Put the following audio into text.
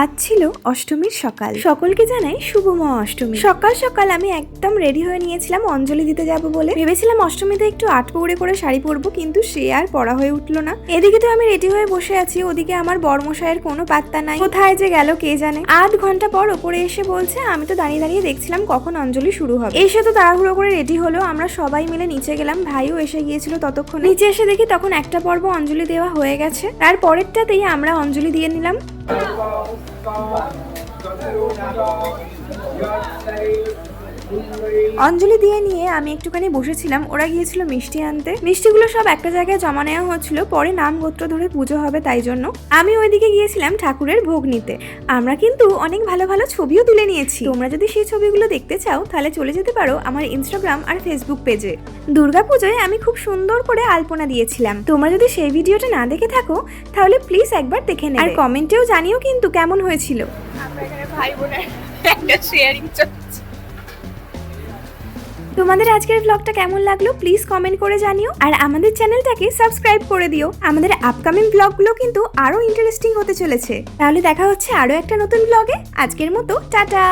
আজ ছিল অষ্টমীর সকাল। সকলকে জানাই শুভ মহা অষ্টমী সকাল সকাল আমি একদম রেডি হয়ে নিয়েছিলাম অঞ্জলি দিতে যাব বলে। ভেবেছিলাম অষ্টমীতে একটু আট পৌড়ে করে শাড়ি পরবো, কিন্তু সে আর পরা হয়ে উঠল না। এদিকে তো আমি রেডি হয়ে বসে আছি, ওদিকে আমার বর্মশাইয়ের কোনো পাত্তা নাই। কোথায় যে গেল কে জানে? আধ ঘণ্টা পর ওপরে এসে বলছে, আমি তো দাঁড়িয়ে দাঁড়িয়ে দেখছিলাম কখন অঞ্জলি শুরু হবে। এসে তো তাড়াহুড়ো করে রেডি হলো, আমরা সবাই মিলে নিচে গেলাম, ভাইও এসে গিয়েছিল ততক্ষণ। নিচে এসে দেখি তখন একটা পর্ব অঞ্জলি দেওয়া হয়ে গেছে। তার পরেরটাতেই আমরা অঞ্জলি দিয়ে নিলাম। Go, go, go, go, অঞ্জলি দিয়ে নিয়ে আমি একটুখানি বসেছিলাম। ওরা গিয়েছিল মিষ্টি আনতে। মিষ্টিগুলো সব একটা জায়গায় জমা নেওয়া হচ্ছিল। পরে নাম গোত্র ধরে পুজো হবে তাই জন্য। আমি ওইদিকে গিয়েছিলাম ঠাকুরের ভোগ নিতে। আমরা কিন্তু অনেক ভালো ভালো ছবিও তুলে নিয়েছি। তোমরা যদি সেই ছবিগুলো দেখতে চাও, তাহলে চলে যেতে পারো আমার ইনস্টাগ্রাম আর ফেসবুক পেজে দুর্গাপুজোয় আমি খুব সুন্দর করে আলপনা দিয়েছিলাম। তোমরা যদি সেই ভিডিওটা না দেখে থাকো, তাহলে প্লিজ একবার দেখে নেবে। আর কমেন্টেও জানিও কিন্তু কেমন হয়েছিল। আমরা এখানে ভাই বোনের একটা শেয়ারিং চলছে। তোমাদের আজকের ব্লগটা কেমন লাগল প্লিজ কমেন্ট করে জানিও। আর আমাদের চ্যানেলটাকে সাবস্ক্রাইব করে দিও। আমাদের আপকামিং ব্লগগুলো কিন্তু আরও ইন্টারেস্টিং হতে চলেছে। তাহলে দেখা হচ্ছে আরও একটা নতুন ব্লগে আজকের মতো, টাটা!